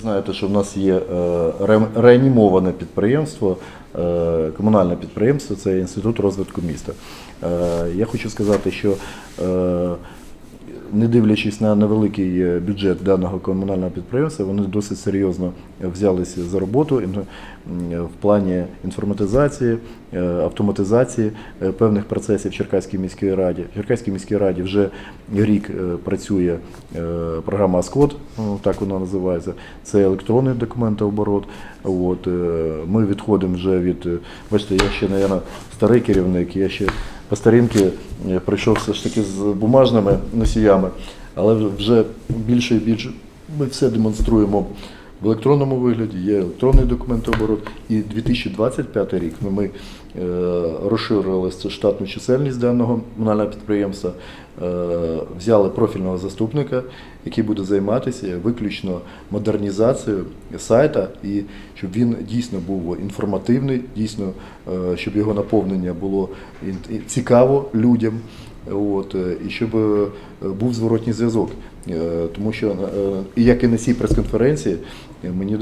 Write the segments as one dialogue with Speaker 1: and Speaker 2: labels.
Speaker 1: Знаєте, що в нас є е, реанімоване підприємство, е, комунальне підприємство, це Інститут розвитку міста. Е, Я хочу сказати, що не дивлячись на невеликий е, бюджет даного комунального підприємства, вони досить серйозно взялися за роботу в плані інформатизації, е, автоматизації е, певних процесів в Черкаській міській раді. В Черкаській міській раді вже рік працює програма АСКОД, ну, так вона називається. Це електронний документооборот. От, ми відходимо вже від, бачите, я ще, мабуть, старий керівник, я ще по старінки е, прийшов все ж таки з бумажними носіями, але вже більше і більше ми все демонструємо в електронному вигляді, є електронний документооборот. І 2025 рік ну, ми е, розширили штатну чисельність даного комунального підприємства, е, взяли профільного заступника, який буде займатися виключно модернізацією сайта, і щоб він дійсно був інформативний, дійсно, е, щоб його наповнення було цікаво людям. От, е, і щоб е, був зворотній зв'язок. Е, Тому що, як і на цій прес-конференції, мені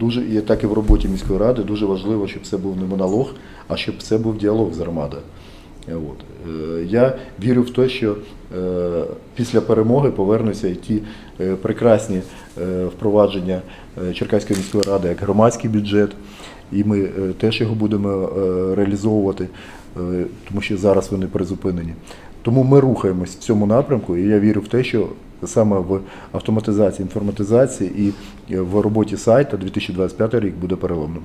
Speaker 1: дуже, і так і в роботі міської ради, дуже важливо, щоб це був не монолог, а щоб це був діалог з громадою. Е, От. Е, Я вірю в те, що е, після перемоги повернуться і ті прекрасні впровадження Черкаської міської ради як громадський бюджет, і ми теж його будемо реалізовувати, тому що зараз вони призупинені. Тому ми рухаємось в цьому напрямку, і я вірю в те, що саме в автоматизації, інформатизації і в роботі сайту 2025 рік буде переломним.